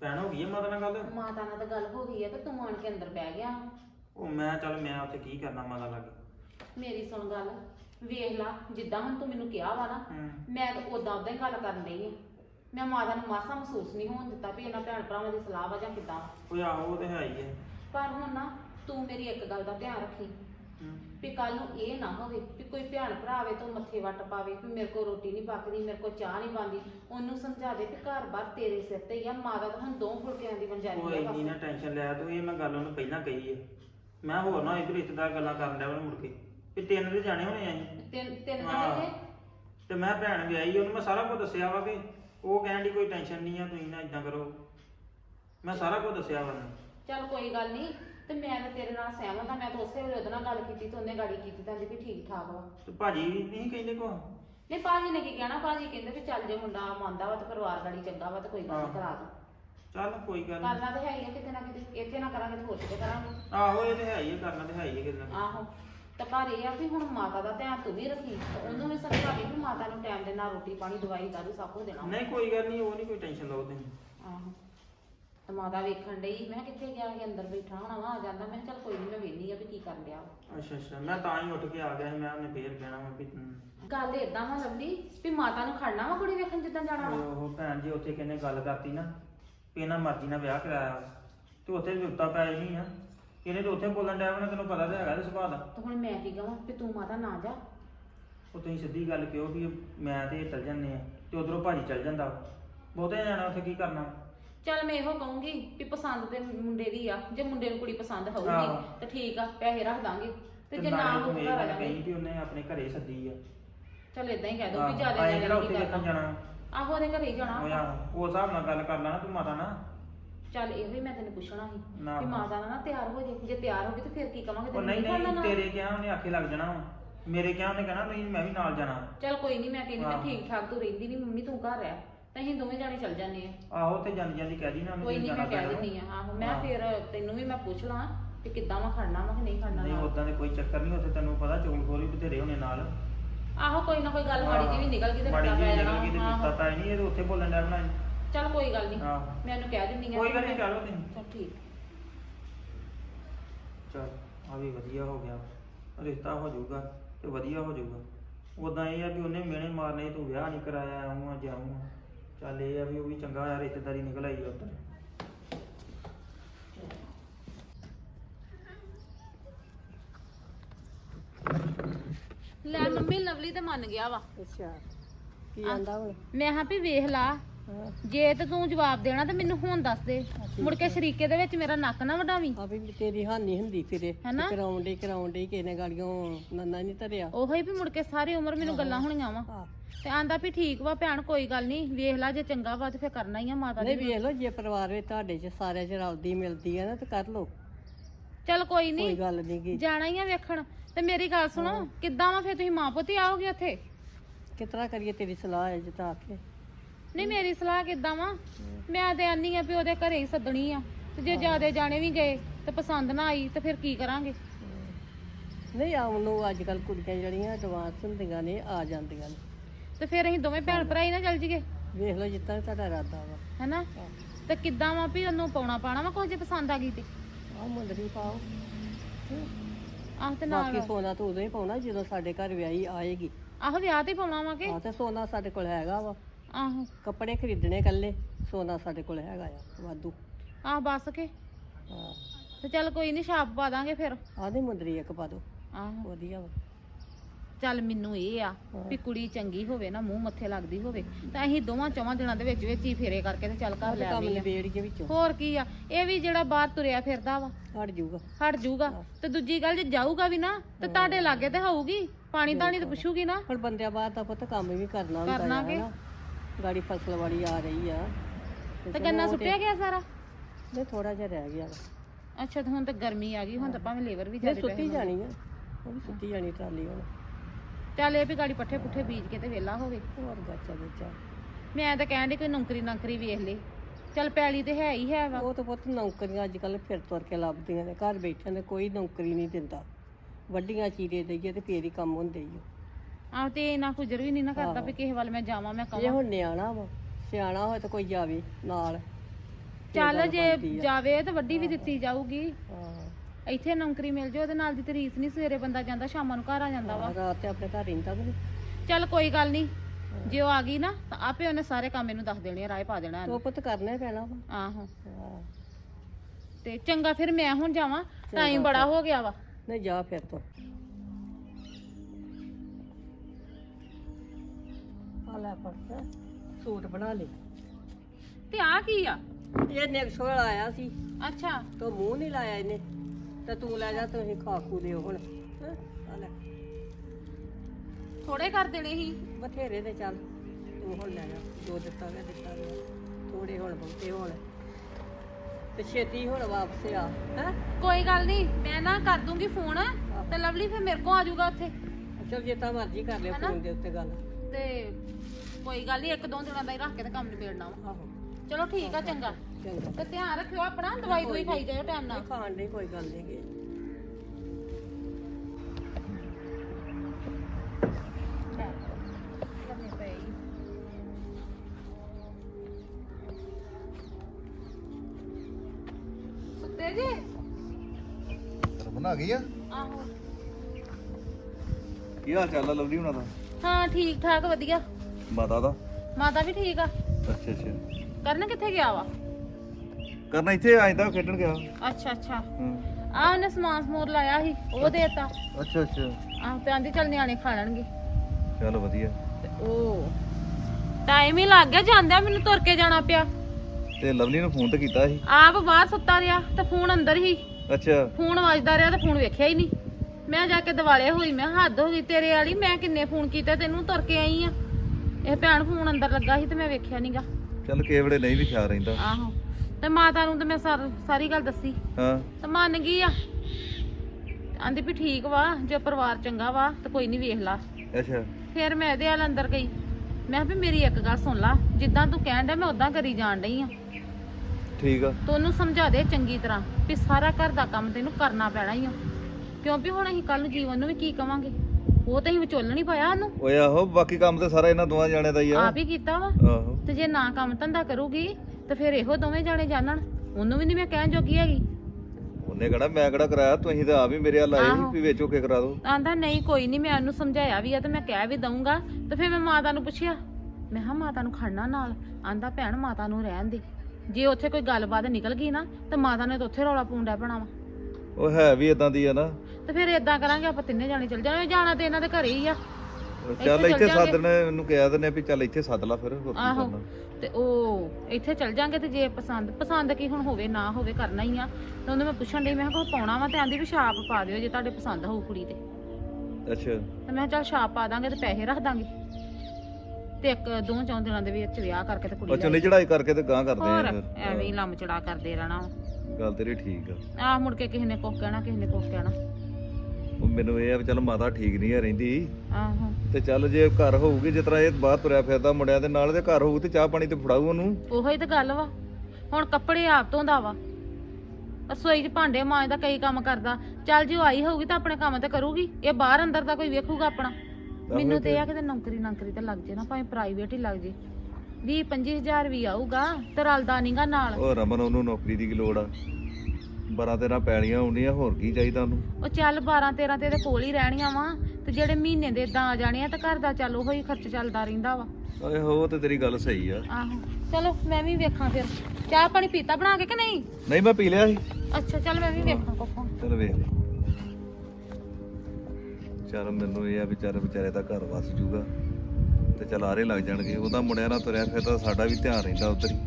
ਭੈਣ ਹੋ ਗਈ ਆ ਮਾਤਾ ਨਾਲ ਗੱਲ? ਮਾਤਾ ਨਾਲ ਤਾਂ ਗੱਲ ਹੋ ਗਈ ਆ ਤੇ ਤੂੰ ਆਣ ਕੇ ਅੰਦਰ ਬਹਿ ਗਿਆ। ਉਹ ਮੈਂ ਚੱਲ ਮੈਂ ਉੱਥੇ ਕੀ ਕਰਨਾ ਮਾਤਾ ਲੱਗ ਮੇਰੀ ਸੁਣ ਗੱਲ ਵੇਖ ਲਾ ਜਿੱਦਾਂ ਹੁਣ ਤੂੰ ਮੈਨੂੰ ਕਿਹਾ ਵਾ ਨਾ ਹੂੰ। ਮੈਂ ਤਾਂ ਉਦਾਂ ਉਦਾਂ ਹੀ ਗੱਲ ਕਰਨ ਡਈ ਆ। ਮੈਂ ਮਾਤਾ ਨੂੰ ਮਾਸਾ ਮਹਿਸੂਸ ਨਹੀਂ ਹੋਣ ਦਿੱਤਾ ਵੀ ਇਹਨਾਂ ਭੈਣ ਭਰਾਵਾਂ ਦੀ ਸਲਾਹ ਵਾ ਜਾਂ ਕਿਦਾਂ। ਉਹ ਆਹੋ ਉਹ ਤੇ ਹੈ ਹੀ ਹੈ ਪਰ ਹੁਣ ਨਾ ਤੂੰ ਮੇਰੀ ਇੱਕ ਗੱਲ ਦਾ ਧਿਆਨ ਰੱਖੀ। ਹੂੰ। ਵੀ ਕੱਲ ਨੂੰ ਇਹ ਨਾ ਹੋਵੇ ਵੀ ਕੋਈ ਭੈਣ ਭਰਾ ਆਵੇ ਤਾਂ ਮੱਥੇ ਵੱਟ ਪਾਵੇ ਵੀ ਮੇਰੇ ਕੋਲ ਰੋਟੀ ਨਹੀਂ ਪੱਕਦੀ ਮੇਰੇ ਕੋਲ ਚਾਹ ਨਹੀਂ ਬਣਦੀ ਉਹਨੂੰ ਸਮਝਾ ਦੇ ਵੀ ਘਰ-ਬਾਰ ਤੇਰੇ ਸਿਰ ਤੇ ਹੀ ਆ ਮਾਤਾ ਤਾਂ ਹੁਣ ਦੋ ਫੁਲਕਿਆਂ ਦੀ ਉਹ ਵੰਜਾਰੀ ਆ ਇੰਨੀ ਨਾ ਬਸ। ਟੈਨਸ਼ਨ ਲਿਆ ਤੂੰ ਇਹ ਮੈਂ ਗੱਲ ਉਹਨੂੰ ਪਹਿਲਾਂ ਕਹੀ ਹੈ ਮੈਂ ਹੋਰ ਨਾ ਇਧਰ ਰਿਸ਼ਤੇਦਾਰ ਗੱਲਾਂ ਕਰਨ ਡਿਆ ਵਾ ਮੁੜ ਕੇ। ਵੀ ਤਿੰਨ ਦੇ ਜਾਣੇ ਹੋਣੇ ਆ ਅਸੀਂ। ਤਿੰਨ ਤਿੰਨ ਹਾਂ। ਜਣੇ ਤੇ ਮੈਂ ਭੈਣ ਵਿਆਹੀ ਉਹਨੂੰ ਮੈਂ ਸਾਰਾ ਕੁਝ ਦੱਸਿਆ ਵਾ ਕਿ ਉਹ ਕਹਿਣ ਦੀ ਕੋਈ ਟੈਨਸ਼ਨ ਨਹੀਂ ਆ ਤੁਸੀਂ ਨਾ ਇਦਾਂ ਕਰੋ। ਮੈਂ ਸਾਰਾ ਕੁਝ ਦੱਸਿਆ ਵਾ ਉਹਨੂੰ। ਚੱਲ ਕੋਈ ਗੱਲ ਨਹੀਂ ਤੇ ਮੈਂ ਤਾਂ ਤੇਰੇ ਨਾਲ ਸਹਿਮਤ ਆ ਮੈਂ ਤਾਂ ਉਸੇ ਵੇਲੇ ਉਹਦੇ ਨਾਲ ਗੱਲ ਕੀਤੀ ਤੇ ਉਹਨੇ ਗਾੜੀ ਕੀਤੀ ਤਾਂ ਵੀ ਠੀਕ ਠਾਕ ਵਾ। ਤੇ ਭਾਜੀ ਨਹੀਂ ਕਹਿੰਦੇ ਕੋ ਨਹੀਂ ਭਾਜੀ ਨੇ ਕੀ ਕਹਿਣਾ? ਭਾਜੀ ਕਹਿੰਦੇ ਵੀ ਚੱਲ ਜੇ ਮੁੰਡਾ ਮੰਨਦਾ ਵਾ ਤੇ ਪਰਿਵਾਰ ਗਾੜੀ ਚੰਗਾ ਵਾ ਤੇ ਕੋਈ ਗੱਲ ਨੀ। ਕਰਾ ਦੋ ਚੱਲ ਕੋਈ ਗੱਲ ਨੀ। ਕਰਨਾ ਤੇ ਹੈ ਹੀ ਆ ਕਿਤੇ ਨਾ ਕਿਤੇ ਇੱਥੇ ਨਾ ਕਰਾਂਗੇ ਤੇ ਹੋਰ ਕਿਤੇ ਕਰਾਂਗੇ। ਆਹੋ ਇਹ ਤੇ ਹੈ ਹੀ ਆ ਕਰਨਾ ਤੇ ਹੈ ਹੀ ਨਾ ਕਿਤੇ। ਆਹੋ ਤਾਂ ਪਰ ਇਹ ਆ ਵੀ ਹੁਣ ਮਾਤਾ ਦਾ ਧਿਆਨ ਤੂੰ ਵੀ ਰੱਖੀ ਤੇ ਉਹਨੂੰ ਵੀ ਸਮਝਾ ਦੇ ਵੀ ਮਾਤਾ ਨੂੰ ਟਾਈਮ ਦੇ ਨਾਲ ਰੋਟੀ ਪਾਣੀ ਦਵਾਈ ਦਾਰੂ ਸਭ ਕੁਝ ਦੇਣਾ। ਨਹੀਂ ਕੋਈ ਗੱਲ ਨਹੀਂ ਉਹ ਨਹੀਂ ਕੋਈ ਟੈਨਸ਼ਨ ਲਓ ਤੁਸੀਂ। ਆਹੋ। ਤੇ ਮਾਤਾ ਵੇਖਣ ਡਈ ਮੈਂ ਕਿਹਾ ਕਿੱਥੇ ਗਿਆ ਸੀ ਅੰਦਰ ਬੈਠਾ ਹੋਣਾ ਵਾ ਆ ਜਾਂਦਾ। ਮੈਂ ਕਿਹਾ ਚੱਲ ਕੋਈ ਨਹੀਂ ਮੈਂ ਵੇਖਨੀ ਆ ਵੀ ਕੀ ਕਰਨ ਡਿਆ। ਵਾ। ਅੱਛਾ ਅੱਛਾ ਮੈਂ ਤਾਂ ਹੀ ਉੱਠ ਕੇ ਆ ਗਿਆ ਸੀ ਮੈਂ ਉਹਨੇ ਫੇਰ ਕਹਿਣਾ ਵਾ ਵੀ ਤੂੰ ਗੱਲ ਏਦਾਂ ਵਾ ਲਵਲੀ ਵੀ ਮਾਤਾ ਨੂੰ ਖੜਨਾ ਵਾ ਕੁੜੀ ਵੇਖਣ ਜਿੱਦਾਂ ਜਾਣਾ ਵਾ। ਉਹ ਭੈਣ ਜੀ ਉੱਥੇ ਕਿੰਨੇ ਗੱਲ ਕਰਤੀ ਨਾ ਵੀ ਇਹਨਾਂ ਮਰਜ਼ੀ ਨਾਲ ਵਿਆਹ ਕਰਾਇਆ ਤੇ ਉੱਥੇ ਵਿਪਤਾ ਪੈ ਨਹੀਂ ਆ। ਇਹਨੇ ਤਾਂ ਉੱਥੇ ਬੋਲਣ ਡਿਆ ਨਾ ਤੈਨੂੰ ਪਤਾ ਤਾਂ ਹੈਗਾ ਤੇ ਸੁਭਾਅ ਦਾ। ਤੇ ਹੁਣ ਮੈਂ ਕੀ ਕਹਾਂ ਵੀ ਤੂੰ ਮਾਤਾ ਨਾ ਜਾ। ਉਹ ਤੁਸੀਂ ਸਿੱਧੀ ਗੱਲ ਕਿਹੋ ਵੀ ਮੈਂ ਤੇ ਇਹ ਚੱਲ ਜੰਨੇ ਆ ਤੇ ਉਧਰੋਂ ਭਾਜੀ ਚੱਲ ਜਾਂਦਾ। ਬਹੁਤੇ ਜਾਣਾ ਉੱਥੇ ਕੀ ਕਰਨਾ ਚੱਲ ਮੈਂ ਇਹੋ ਕਹੂੰਗੀ ਵੀ ਪਸੰਦ ਤੇ ਮੁੰਡੇ ਦੀ ਆ ਜੇ ਮੁੰਡੇ ਨੂੰ ਕੁੜੀ ਪਸੰਦ ਹੋਊਗੀ। ਤੇ ਠੀਕ ਆ ਪੈਸੇ ਰੱਖ ਦਾਂਗੇ। ਤੇ ਜੇ ਨਾ ਨਾਲੇ ਤੂੰ ਹੋਊਗਾ ਇਹ ਗੱਲ ਜਾਵਾਂਗੇ ਕਹੀ ਵੀ ਉਹਨੇ ਆਪਣੇ ਘਰੇ ਸੱਦੀ ਆ। ਚੱਲ ਇਦਾਂ ਹੀ ਕਹਿ ਦੋ ਵੀ ਜ਼ਿਆਦਾ ਕਿਹੜਾ ਜ਼ਿਆਦਾ ਉੱਥੇ ਦੇਖਣ ਜਾਣਾ। ਆਹੋ ਉਹਦੇ ਘਰੇ ਹੀ ਜਾਣਾ ਉਹ ਹਿਸਾਬ ਨਾਲ ਗੱਲ ਕਰ ਲੈਣਾ ਤੂੰ ਮਾਤਾ ਨਾਲ। ਚੱਲ ਇਹੋ ਹੀ ਮੈਂ ਤੈਨੂੰ ਪੁੱਛਣਾ ਸੀ ਨਾ। ਵੀ ਮਾਤਾ ਨਾਲ ਨਾ ਤਿਆਰ ਹੋ ਜੇ। ਜੇ ਤਿਆਰ ਹੋ ਗਈ ਤੇ ਫਿਰ ਕੀ ਕਵਾਂਗੇ? ਉਹ ਨਹੀਂ ਨਹੀਂ? ਤੇਰੇ ਕਿਹਾ ਉਹਨੇ ਆਖੇ ਲੱਗ ਜਾਣਾ ਵਾ। ਮੇਰੇ ਕਿਹਾ ਉਹਨੇ ਕਹਿਣਾ ਨਹੀਂ ਮੈਂ ਵੀ ਨਾਲ ਜਾਣਾ। ਚੱਲ ਕੋਈ ਨਹੀਂ ਮੈਂ ਕਹਿੰਦੀ। ਠੀਕ ਠਾਕ ਤੂੰ ਰਹਿੰਦੀ ਨਹੀਂ ਮੰਮੀ ਤੂੰ ਘਰ ਰਹਿ। ਤਾਂ ਅਸੀਂ ਦੋਵੇਂ ਜਾਣੇ ਚੱਲ ਜਾਂਦੇ ਆ ਆਹੋ ਉੱਥੇ ਜਾਂਦੀ ਜਾਂਦੀ ਕਹਿ ਦੀ ਨਾ ਕੋਈ ਨਹੀਂ ਮੈਂ ਕਹਿ ਪੈਣਾ। ਦਿੰਦੀ ਆ ਆਹੋ ਮੈਂ ਹਾਂ। ਫਿਰ ਤੈਨੂੰ ਵੀ ਮੈਂ ਪੁੱਛ ਲਾਂ ਕਿ ਕਿੱਦਾਂ ਵਾ ਖੜਨਾ ਵਾ ਕਿ ਨਹੀਂ ਖੜਨਾ ਨਹੀਂ ਨਾਲ। ਉਦਾਂ ਦੇ ਕੋਈ ਚੱਕਰ ਨਹੀਂ ਉੱਥੇ ਤੈਨੂੰ ਪਤਾ ਚੋਲ ਖੋਰੀ ਬਥੇਰੇ ਹੋਣੇ ਨਾਲ। ਆਹੋ ਕੋਈ ਨਾ ਕੋਈ ਗੱਲ ਮਾੜੀ ਜਿਹੀ ਵੀ ਨਿਕਲ ਗਈ ਤੇ ਮਾੜੀ ਪਤਾ ਪੈ ਨਿਕਲ ਗਈ ਤੇ ਦਿੱਤਾ ਆਹੋ। ਤਾਂ ਨਹੀਂ ਇਹ ਤਾਂ ਉੱਥੇ ਬੋਲਣ ਡਿਆ ਬਣਾ ਚੱਲ ਕੋਈ ਗੱਲ ਨਹੀਂ ਆਹੋ ਮੈਂ ਉਹਨੂੰ ਕਹਿ ਦਿੰਦੀ ਆ ਕੋਈ ਗੱਲ ਨਹੀਂ ਲਓ ਤੁਸੀਂ ਚੱਲ ਠੀਕ। ਚਲ ਆ ਵੀ ਵਧੀਆ ਹੋ ਗਿਆ। ਰਿਸ਼ਤਾ ਹੋ ਜਾਊਗਾ ਤੇ ਵਧੀਆ ਹੋ ਜਾਊਗਾ। ਉਦਾਂ ਇਹ ਆ ਵੀ ਉਹਨੇ ਮਿਹਣੇ ਮਾਰਨੇ ਤੂੰ ਵਿਆਹ ਨਹੀਂ ਕਰਾਇਆ ਆਉਂ ਆ ਜਾਉਂ ਆ। ਚੱਲ ਇਹ ਆ ਵੀ ਉਹ ਵੀ ਚੰਗਾ ਆ ਰਿਸ਼ਤੇਦਾਰੀ ਨਿਕਲ ਆਈ ਆ ਉੱਧਰ। ਲੈ ਮੰਮੀ ਲਵਲੀ ਤੇ ਮੰਨ ਗਿਆ ਵਾ। ਅੱਛਾ ਕੀ ਆਂਦਾ ਹੁਣ ਮੈਂ ਹਾਂ ਵੀ ਵੇਖ ਲਾ। ਜੇ ਤੇ ਤੂੰ ਜਵਾਬ ਦੇਣਾ ਤੇ ਮੈਨੂੰ ਹੁਣ ਦੱਸ ਦੇ। ਮੁੜ ਕੇ ਸ਼ਰੀਕੇ ਦੇ ਵਿੱਚ ਮੇਰਾ ਨੱਕ ਨਾ ਵਡਾਵੀਂ। ਆ ਵੀ ਤੇਰੀ ਹਾਨੀ ਹੁੰਦੀ ਫਿਰੇ ਹੈਨਾ? ਕਰਾਉਣ ਦੀ ਕਰਾਉਣ ਦੀ ਕਿਸੇ ਨੇ ਗਾੜੀਆਂ ਨੰਨਾ ਨਹੀਂ ਧਰਿਆ। ਉਹੋ ਹੀ ਵੀ ਮੁੜ ਕੇ ਸਾਰੀ ਉਮਰ ਮੈਨੂੰ ਗੱਲਾਂ ਹੋਣੀਆਂ ਵਾ। ਹਾਂ। ਤੇ ਆਂਦਾ ਵੀ ਠੀਕ ਵਾ ਭੈਣ ਕੋਈ ਗੱਲ ਨਹੀਂ ਵੇਖ ਲਾ ਜੇ ਚੰਗਾ ਵਾ ਤੇ ਫੇਰ ਕਰਨਾ ਹੀ ਆ ਮਾਤਾ ਨਹੀਂ ਵੇਖ ਲਓ ਜੇ ਪਰਿਵਾਰ ਵਿੱਚ ਤੁਹਾਡੇ ਚ ਸਾਰਿਆਂ ਚ ਰਲਦੀ ਮਿਲਦੀ ਆ ਨਾ ਤੇ ਕਰ ਲਓ। ਚੱਲ ਕੋਈ ਕੋਈ ਨਹੀਂ ਗੱਲ ਨਹੀਂ ਗੀ। ਜਾਣਾ ਹੀ ਆ ਵੇਖਣ। ਤੇ ਮੇਰੀ ਗੱਲ ਸੁਣੋ ਕਿੱਦਾਂ ਵਾ ਫੇਰ ਤੁਸੀਂ ਮਾਂ ਪੁੱਤ ਹੀ ਆਓਗੇ ਉੱਥੇ? ਕਿਤਨਾ ਕਰੀਏ ਤੇਰੀ ਸਲਾਹ ਹੈ ਜਿਤਾ ਆਖੇ ਨਹੀਂ ਮੇਰੀ ਸਲਾਹ ਕਿੱਦਾਂ ਵਾ? ਮੈਂ ਤੇ ਆਨੀ ਆ ਵੀ ਉਹਦੇ ਘਰੇ ਹੀ ਸੱਦਣੀ ਆ। ਤੇ ਜੇ ਜਿਆਦੇ ਜਾਣੇ ਵੀ ਗਏ ਤੇ ਪਸੰਦ ਨਾ ਆਈ ਤੇ ਫਿਰ ਕੀ ਕਰਾਂਗੇ? ਨਹੀਂ ਆਉਣ ਨੂੰ ਅੱਜ ਕੱਲ ਕੁੜੀਆਂ ਜਿਹੜੀਆਂ ਐਡਵਾਂਸ ਹੁੰਦੀਆਂ ਨੇ ਆ ਜਾਂਦੀਆਂ ਨੇ। ਤੇ ਫਿਰ ਅਸੀਂ ਦੋਵੇਂ ਭੈਣ ਭਰਾ ਹੀ ਨਾ ਚੱਲ ਜੀਏ। ਵੇਖ ਲਓ ਜਿੱਦਾਂ ਤੁਹਾਡਾ ਇਰਾਦਾ ਵਾ। ਹੈਨਾ? ਤੇ ਕਿੱਦਾਂ ਵਾ ਵੀ ਉਹਨੂੰ ਪਾਉਣਾ ਪਾਣਾ ਵਾ ਕੁਝ ਜੇ ਪਸੰਦ ਆ ਗਈ ਤੇ? ਆ ਮੁੰਦਰੀ ਪਾਓ। ਆਹ ਤੇ ਨਾਲ ਬਾਕੀ ਸੋਨਾ ਤਾਂ ਉਦੋਂ ਹੀ ਪਾਉਣਾ ਜਦੋਂ ਸਾਡੇ ਘਰ ਵਿਆਹੀ ਆਏਗੀ। ਆਹ ਵਿਆਹ ਤੇ ਪਾਉਣਾ ਵਾ ਕਿ? ਆ ਤੇ ਸੋਨਾ ਸਾਡੇ ਕੋਲ ਹੈਗਾ ਵਾ। ਆਹੋ। ਕੱਪੜੇ ਖਰੀਦਣੇ ਕੱਲੇ ਸੋਨਾ ਸਾਡੇ ਕੋਲ ਹੈਗਾ ਆ ਵਾਧੂ। ਆਹ ਬਸ ਕੇ। ਹਾਂ। ਤੇ ਚੱਲ ਕੋਈ ਨਹੀਂ ਛਾਪ ਪਾ ਦਾਂਗੇ ਫਿਰ। ਆਦੀ ਮੁੰਦਰੀ ਇੱਕ ਪਾ ਦੋ। ਆਹੋ। ਵਧੀਆ ਵਾ। ਚੱਲ ਮੈਨੂੰ ਇਹ ਆ ਵੀ ਕੁੜੀ ਚੰਗੀ ਹੋਵੇ ਨਾ ਮੂੰਹ ਮੱਥੇ ਲੱਗਦੀ ਹੋਵੇ ਤਾਂ ਅਸੀਂ ਦੋਵਾਂ ਚੌਵਾਂ ਦਿਨਾਂ ਦੇ ਵਿੱਚ ਵਿੱਚ ਹੀ ਫੇਰੇ ਕਰਕੇ ਤੇ ਚੱਲ ਘਰ ਲੈ ਕੰਮ ਆਵੀਂ ਨਿਬੇੜ ਕੇ ਵਿੱਚੋਂ। ਹੋਰ ਕੀ ਆ ਇਹ ਵੀ ਜਿਹੜਾ ਬਾਹਰ ਤੁਰਿਆ ਫਿਰਦਾ ਵਾ। ਹਟ ਜਾਊਗਾ। ਹਟ ਜਾਊਗਾ। ਤੇ ਦੂਜੀ ਗੱਲ ਜੇ ਜਾਊਗਾ ਵੀ ਨਾ ਤੇ ਤੁਹਾਡੇ ਲਾਗੇ ਤੇ ਹੋਊਗੀ। ਪਾਣੀ ਦਾਣੀ ਤੇ ਪੁੱਛੂਗੀ ਨਾ। ਹੁਣ ਬੰਦਿਆਂ ਬਾਹਰ ਦਾ ਪੁੱਤ ਕੰਮ ਵੀ ਕਰਨਾ ਹੁੰਦਾ ਕਰਨਾ ਕਿ? ਗਾੜੀ ਫਸਲ ਵਾਲੀ ਆ ਰਹੀ ਆ। ਤੇ ਗੰਨਾ ਸੁੱਟਿਆ ਗਿਆ ਸਾਰਾ? ਨਹੀਂ ਥੋੜਾ ਜਿਹਾ ਰਹਿ ਗਿਆ। ਵਾ ਅੱਛਾ ਤੇ ਹੁਣ ਤੇ ਗਰਮੀ ਆ ਗਈ ਹੁਣ ਤਾਂ ਭਾਵੇਂ ਲੇਬਰ ਵੀ ਜਾਦੇ ਸੁੱਤੀ ਜਾਣੀ ਆ। ਉਹ ਵੀ ਸੁੱਤੀ ਜਾਣੀ ਟਰਾਲੀ ਹੁਣ। ਚੱਲ ਇਹ ਵੀ ਗਾੜੀ ਪੱਠੇ ਪੁੱਠੇ ਬੀਜ ਕੇ ਤੇ ਵਿਹਲਾ ਹੋਵੇ। ਹੋਰ ਗਾਚਾ ਗਾਚਾ ਮੈਂ ਤਾਂ ਕਹਿਣ ਡਈ ਕੋਈ ਨੌਕਰੀ ਨਾਕਰੀ ਵੇਖ ਲੇ। ਚੱਲ ਪੈਲੀ ਤੇ ਹੈ ਹੀ ਹੈ ਵਾ। ਉਹ ਤਾਂ ਪੁੱਤ ਨੌਕਰੀਆਂ ਅੱਜ ਕੱਲ ਫਿਰ ਤੁਰ ਕੇ ਲੱਭਦੀਆਂ ਨੇ। ਘਰ ਬੈਠਿਆਂ ਨੇ ਕੋਈ ਨੌਕਰੀ ਨਹੀਂ ਦਿੰਦਾ। ਵੱਡੀਆਂ ਚੀਰੇ ਦਈਏ ਤੇ ਫੇਰ ਹੀ ਕੰਮ ਹੁੰਦੇ ਹੀ ਆ। ਆਹ ਤੇ ਨਾ ਗੁਜ਼ਰ ਵੀ ਨਹੀਂ ਨਾ ਕਰਦਾ ਵੀ ਕਿਸੇ ਵੱਲ ਮੈਂ ਜਾਵਾਂ ਮੈਂ ਇਹ ਕਵਾਂ। ਹੁਣ ਨਿਆਣਾ ਵਾ ਸਿਆਣਾ ਹੋਏ ਤਾਂ ਕੋਈ ਜਾਵੇ ਨਾਲ। ਚੱਲ ਜੇ। ਜਾਵੇ ਤਾਂ ਵੱਡੀ ਵੀ ਦਿੱਤੀ ਜਾਊਗੀ। ਹਾਂ। ਇੱਥੇ ਨੌਕਰੀ ਮਿਲ ਜਾਏ ਉਹਦੇ ਨਾਲ ਦੀ ਤਰੀਸ ਨਹੀਂ ਸਵੇਰੇ ਬੰਦਾ ਜਾਂਦਾ ਸ਼ਾਮਾਂ ਨੂੰ ਘਰ ਆ ਜਾਂਦਾ ਵਾ। ਰਾਤ ਤੇ ਆਪਣੇ ਘਰ ਰਹਿੰਦਾ ਵੀ। ਨੀ। ਚੱਲ ਕੋਈ ਗੱਲ ਨਹੀਂ ਜੇ ਉਹ ਆ ਗਈ ਨਾ ਤਾਂ ਆਪੇ ਉਹਨੇ ਸਾਰੇ ਕੰਮ ਇਹਨੂੰ ਦੱਸ ਦੇਣੇ ਆ ਰਾਹ ਪਾ ਦੇਣਾ ਉਹ ਇਹਨੂੰ। ਪੁੱਤ ਕਰਨਾ ਹੀ ਪੈਣਾ ਵਾ। ਆਹੋ। ਹਾਂ। ਤੇ ਚੰਗਾ ਫਿਰ ਮੈਂ ਹੁਣ ਜਾਵਾਂ ਟਾਈਮ ਬੜਾ ਹੋ ਗਿਆ ਵਾ। ਨਹੀਂ ਜਾ ਫਿਰ ਤੋਂ। ਲੈ ਪੜਤਾ ਸੂਟ ਬਣਾ ਲੈ ਤੇ ਆ ਕੀ ਆ? ਇਹ ਨਿਕਸ ਵਾਲਾ ਆਇਆ ਸੀ। ਅੱਛਾ। ਤੋ ਮੂੰਹ ਨਹੀਂ ਲਾਇਆ ਇਹਨੇ। ਤੇ ਤੂੰ ਲੈ ਜਾ ਤੁਸੀਂ ਖਾਕੂ ਦਿਓ ਹੁਣ। ਹੈਂ? ਆ ਲੈ। ਥੋੜੇ ਕਰ ਦੇਣੇ ਸੀ। ਬਥੇਰੇ ਦੇ ਚੱਲ। ਤੂੰ ਹੁਣ ਲੈ ਜਾ ਜੋ ਦਿੱਤਾ ਗਿਆ ਦਿੱਤਾ। ਗਿਆ ਥੋੜੇ ਹੁਣ ਬਹੁਤੇ ਹੋਣ। ਤੇ ਛੇਤੀ ਹੁਣ ਵਾਪਸ ਆ ਹੈ? ਕੋਈ ਗੱਲ ਨਹੀਂ ਮੈਂ ਨਾ ਕਰ ਦੂੰਗੀ ਫੋਨ। ਤੇ ਲਵਲੀ ਫਿਰ ਮੇਰੇ ਕੋ ਆ ਜਾਊਗਾ ਉੱਥੇ। ਚਲ ਜੇ ਤਾਂ ਮਰਜ਼ੀ ਕਰ ਲਿਓ ਹੈਨਾ? ਫੋਨ ਦੇ ਉੱਤੇ ਗੱਲ। ਤੇ ਕੋਈ ਗੱਲ ਨਹੀਂ ਇੱਕ ਦੋ ਦਿਨਾਂ ਦਾ ਹੀ ਰੱਖ ਕੇ ਤੇ ਕੰਮ ਨਿਬੇੜਨਾ ਵਾ। ਆਹੋ। ਚਲੋ ਠੀਕ ਆ ਚੰਗਾ। ਚੰਗਾ। ਤੇ ਧਿਆਨ ਰੱਖਿਓ ਆਪਣਾ ਦਵਾਈ ਦਵਾਈ ਖਾਈ ਜਾਇਓ ਟਾਈਮ ਨਾਲ। ਖਾਣ ਦੀ ਕੋਈ ਗੱਲ ਨਹੀਂ ਗੀ। ਗਏ ਜੀ? ਰਮਨ ਆ ਗਈ ਆ? ਆਹੋ। ਕੀ ਹਾਲ ਚਾਲ ਆ ਲਵਲੀ ਹੁਣਾਂ ਦਾ? ਹਾਂ ਠੀਕ ਠਾਕ ਵਧੀਆ। ਮਾਤਾ ਦਾ? ਮਾਤਾ ਵੀ ਠੀਕ ਆ? ਅੱਛਾ ਅੱਛਾ। ਕਰਨ ਕਿੱਥੇ ਗਿਆ ਵਾ? ਕਰਨਾ ਇੱਥੇ ਆਇਂਦਾ ਖੇਡਣ ਗਿਆ। ਅੱਛਾ ਅੱਛਾ। ਹਾਂ। ਆ ਉਹਨੇ ਸਮਾਨ ਸਮੂਰ ਲਾਇਆ ਸੀ ਉਹ ਦੇਤਾ। ਅੱਛਾ ਅੱਛਾ। ਆਹ ਤੇ ਆਂਦੀ ਚੱਲ ਨਿਆਣੇ ਖਾ ਲੈਣਗੇ। ਚੱਲ ਵਧੀਆ। ਤੇ ਉਹ ਟਾਈਮ ਹੀ ਲੱਗ ਗਿਆ ਜਾਂਦਿਆਂ ਮੈਨੂੰ ਤੁਰ ਕੇ ਜਾਣਾ ਪਿਆ। ਤੇ ਲਵਲੀ ਨੂੰ ਫੋਨ ਤੇ ਕੀਤਾ ਸੀ। ਆਪ ਬਾਹਰ ਸੁੱਤਾ ਰਿਹਾ ਤੇ ਫੋਨ ਅੰਦਰ ਹੀ। ਅੱਛਾ। ਫੋਨ ਵੱਜਦਾ ਰਿਹਾ ਤੇ ਫੋਨ ਵੇਖਿਆ ਹੀ ਨਹੀਂ। ਮੈਂ ਜਾ ਕੇ ਦਿਵਾਲੇ ਹੋਈ ਮੈਂ ਹੱਦ ਹੋ ਗਈ ਤੇਰੇ ਵਾਲੀ ਮੈਂ ਕਿੰਨੇ ਫੋਨ ਕੀਤੇ ਤੈਨੂੰ ਤੁਰ ਕੇ ਆਈ ਆ। ਇਹ ਭੈਣ ਫੋਨ ਅੰਦਰ ਲੱਗਾ ਸੀ ਤੇ ਮੈਂ ਵੇਖਿਆ ਨਹੀਂਗਾ ਚੱਲ ਕਿਸੇ ਵੇਲੇ ਨਹੀਂ ਵੀ ਖਿਆਲ ਰਹਿੰਦਾ। ਆਹੋ। ਤੇ ਮਾਤਾ ਨੂੰ ਤੇ ਮੈਂ ਸਾਰ- ਸਾਰੀ ਗੱਲ ਦੱਸੀ। ਹਾਂ। ਤੇ ਮੰਨ ਗਈ ਆ। ਆਂਦੀ ਵੀ ਠੀਕ ਵਾ ਜੇ ਪਰਿਵਾਰ ਚੰਗਾ ਵਾ ਤੇ ਕੋਈ ਨਹੀਂ ਵੇਖ ਲਾ। ਅੱਛਾ। ਫਿਰ ਮੈਂ ਇਹਦੇ ਹਾਲ ਅੰਦਰ ਗਈ। ਮੈਂ ਕਿਹਾ ਵੀ ਮੇਰੀ ਇੱਕ ਗੱਲ ਸੁਣ ਲਾ ਜਿੱਦਾਂ ਤੂੰ ਕਹਿਣ ਡਿਆ ਮੈਂ ਉਦਾਂ ਕਰੀ ਜਾਣ ਡਈ ਆ। ਠੀਕ ਆ। ਤੂੰ ਉਹਨੂੰ ਸਮਝਾ ਦੇ ਚੰਗੀ ਤਰ੍ਹਾਂ ਵੀ ਸਾਰਾ ਘਰ ਦਾ ਕੰਮ ਤੈਨੂੰ ਕਰਨਾ ਪੈਣਾ ਹੀ ਆ। ਕਿਉਂਕਿ ਹੁਣ ਅਸੀਂ ਕੱਲ ਨੂੰ ਜੀਵਨ ਨੂੰ ਵੀ ਕੀ ਕਵਾਂਗੇ? ਉਹ ਤਾਂ ਅਸੀਂ ਵਿਚੋਲਣ ਹੀ ਪਾਇਆ ਉਹਨੂੰ। ਓਏ ਆਹੋ ਬਾਕੀ ਕੰਮ ਤੇ ਸਾਰਾ ਇਹਨਾਂ ਦੋਵਾਂ ਜਾਣਿਆਂ ਦਾ ਹੀ ਆ। ਆਪ ਹੀ ਕੀਤਾ ਵਾ। ਆਹੋ। ਤੇ ਜੇ ਨਾ ਕੰਮ ਧੰਦਾ ਕਰੂਗੀ ਤੇ ਫਿਰ ਇਹੋ ਦੋਵੇਂ ਜਾਣੇ ਜਾਣਨ ਉਹਨੂੰ ਵੀ ਨਹੀਂ ਮੈਂ ਕਹਿਣ ਜੋਗੀ ਹੈਗੀ। ਉਹਨੇ ਕਹਣਾ ਮੈਂ ਕਿਹੜਾ ਕਰਾਇਆ? ਤੁਸੀਂ ਤਾਂ ਆਪ ਹੀ ਮੇਰੇ ਵੱਲ ਆਏ ਸੀ ਆਹੋ। ਵੀ ਵੇਚੋ ਕੇ ਕਰਾ ਦੋ। ਆਂਦਾ ਨਹੀਂ ਕੋਈ ਨਹੀਂ ਮੈਂ ਉਹਨੂੰ ਸਮਝਾਇਆ ਵੀ ਆ ਤੇ ਮੈਂ ਕਹਿ ਵੀ ਦਊਂਗਾ। ਤੇ ਫਿਰ ਮੈਂ ਮਾਤਾ ਨੂੰ ਪੁੱਛਿਆ ਮੈਂ ਕਿਹਾ ਮਾਤਾ ਨੂੰ ਖੜਨਾ ਨਾਲ? ਆਂਦਾ ਭੈਣ ਮਾਤਾ ਨੂੰ ਰਹਿਣ ਦੇ। ਜੇ ਉੱਥੇ ਕੋਈ ਗੱਲਬਾਤ ਨਿਕਲ ਗਈ ਨਾ ਤੇ ਮਾਤਾ ਨੇ ਤਾਂ ਉੱਥੇ ਰੌਲਾ ਪੂੰਡਾ ਪੈਣਾ ਵਾ। ਉਹ ਹੈ ਵੀ ਇਦਾਂ ਦੀ ਆ ਨਾ। ਤੇ ਫਿਰ ਇਦਾਂ ਕਰਾਂਗੇ ਆਪਾਂ ਤਿੰਨੇ ਜਾਣੇ ਚੱਲ ਜਾਣਾ। ਜਾਣਾ ਤੇ ਇਹਨਾਂ ਦੇ ਘਰੇ ਹੀ ਆ। ਚੱਲ ਇੱਥੇ ਸੱਦਣ ਇਹਨੂੰ ਕਹਿ ਦਿੰਦੇ ਆ ਵੀ ਚੱਲ ਇੱਥੇ ਸੱਦ ਲਾ ਫਿਰ ਹੋਰ ਕੀ ਆਹੋ। ਕਰਨਾ। ਤੇ ਉਹ ਇੱਥੇ ਚੱਲ ਜਾਾਂਗੇ ਤੇ ਜੇ ਪਸੰਦ ਪਸੰਦ ਕੀ ਹੁਣ ਹੋਵੇ ਨਾ ਹੋਵੇ ਕਰਨਾ ਹੀ ਆ। ਤੇ ਉਹਨੂੰ ਮੈਂ ਪੁੱਛਣ ਡਈ ਮੈਂ ਕਿਹਾ ਕੋਈ ਪਾਉਣਾ ਵਾ ਤੇ ਆਂਦੀ ਵੀ ਛਾਪ ਪਾ ਦਿਓ ਜੇ ਤੁਹਾਡੇ ਪਸੰਦ ਹੋਊ ਕੁੜੀ ਤੇ। ਅੱਛਾ। ਤੇ ਮੈਂ ਕਿਹਾ ਚੱਲ ਛਾਪ ਪਾ ਦਾਂਗੇ ਤੇ ਪੈਸੇ ਰੱਖ ਦਾਂਗੇ। ਤੇ ਇੱਕ ਦੋ ਚੌਂ ਦਿਨਾਂ ਦੇ ਵਿੱਚ ਵਿਆਹ ਕਰਕੇ ਤੇ ਕੁੜੀ ਉਹ ਲੈ ਚੁੰਨੀ ਚੜਾਈ ਕਰਕੇ ਤੇ ਗਾਂ ਕਰਦੇ ਹੋਰ ਆ ਫਿਰ ਐਵੇਂ ਹੀ ਲੰਮ ਚੜਾ ਕਰਦੇ ਰਹਿਣਾ ਗੱਲ ਤੇਰੀ ਠੀਕ ਆ। ਆ ਮੁੜ ਕੇ ਕਿਸੇ ਨੇ ਕੁਝ ਕਹਿਣਾ ਕਿਸੇ ਨੇ ਕੁਝ ਕਹਿਣਾ। ਉਹ ਮੈਨੂੰ ਇਹ ਆ ਵੀ ਚੱਲ ਮਾਤਾ ਠੀਕ ਨਹੀਂ ਆ ਰਹਿੰਦੀ। ਆਹੋ। ਤੇ ਚੱਲ ਜੇ ਘਰ ਹੋਊਗੀ ਜਿਸ ਤਰ੍ਹਾਂ ਇਹ ਬਾਹਰ ਤੁਰਿਆ ਫਿਰਦਾ ਮੁੰਡਿਆਂ ਦੇ ਨਾਲ ਤੇ ਘਰ ਹੋਊ ਤੇ ਚਾਹ ਪਾਣੀ ਤੇ ਫੜਾਊ ਉਹਨੂੰ। ਉਹੋ ਹੀ ਤਾਂ ਗੱਲ ਵਾ। ਹੁਣ ਕੱਪੜੇ ਆਪ ਧੋਂਦਾ ਵਾ। ਰਸੋਈ 'ਚ ਭਾਂਡੇ ਮਾਂਜਦਾ ਕਈ ਕੰਮ ਕਰਦਾ। ਚੱਲ ਜੇ ਉਹ ਆਈ ਹੋਊਗੀ ਤਾਂ ਆਪਣੇ ਕੰਮ ਤੇ ਕਰੂਗੀ। ਇਹ ਬਾਹਰ ਅੰਦਰ ਦਾ ਕੋਈ ਵੇਖੂਗਾ ਆਪਣਾ। ਮੈਨੂੰ ਤੇ ਇਹ ਆ ਕਿਤੇ ਨੌਕਰੀ ਨੌਕਰੀ ਤੇ ਲੱਗ ਜੇ ਨਾ ਭਾਵੇਂ ਪ੍ਰਾਈਵੇਟ ਹੀ ਲੱਗ ਜੇ। 20 25000 ਵੀ ਆਊਗਾ ਤੇ ਰਲਦਾ ਨਹੀਂਗਾ ਨਾਲ। ਉਹ ਰਮਨ ਉਹਨੂੰ ਨੌਕਰੀ ਦੀ ਕੀ ਲੋੜ ਆ? 12 13 ਪੈਲੀਆਂ ਹੁੰਦੀਆਂ ਹੋਰ ਕੀ ਚਾਹੀਦਾ ਉਹਨੂੰ? ਉਹ ਚੱਲ 12 13 ਤੇ ਇਹਦੇ ਕੋਲ ਹੀ ਰਹਿਣੀਆਂ ਵਾ ਤੇ ਜਿਹੜੇ ਮਹੀਨੇ ਦੇ ਇਦਾਂ ਆ ਜਾਣੇ ਆ ਤੇ ਘਰ ਦਾ ਚੱਲ ਉਹੋ ਖਰਚ ਚੱਲਦਾ ਰਹਿੰਦਾ ਵਾ। ਓਏ ਹੋ ਤੇ ਤੇਰੀ ਗੱਲ ਸਹੀ ਆ। ਆਹੋ ਚਲੋ ਮੈਂ ਵੀ ਵੇਖਾਂ ਫਿਰ। ਚਾਹ ਪਾਣੀ ਪੀਤਾ ਬਣਾ ਕੇ ਕਿ ਨਹੀਂ? ਨਹੀਂ ਮੈਂ ਪੀ ਲਿਆ ਸੀ। ਅੱਛਾ ਚੱਲ ਮੈਂ ਵੀ ਵੇਖਾਂ ਕੋਕੋ। ਚਲ ਵੇਖ। ਚਲ ਮੈਨੂੰ ਇਹ ਆ ਵੀ ਚੱਲ ਵਿਚਾਰੇ ਦਾ ਘਰ ਵਸ ਜੂਗਾ ਤੇ ਚਲ ਆਰੇ ਲੱਗ ਜਾਣਗੇ। ਉਹਦਾ ਮੁੰਡਿਆਂ ਨਾਲ ਤੁਰਿਆ ਫਿਰਦਾ ਸਾਡਾ ਵੀ ਧਿਆਨ ਰਹਿੰਦਾ ਉਧਰ ਹੀ।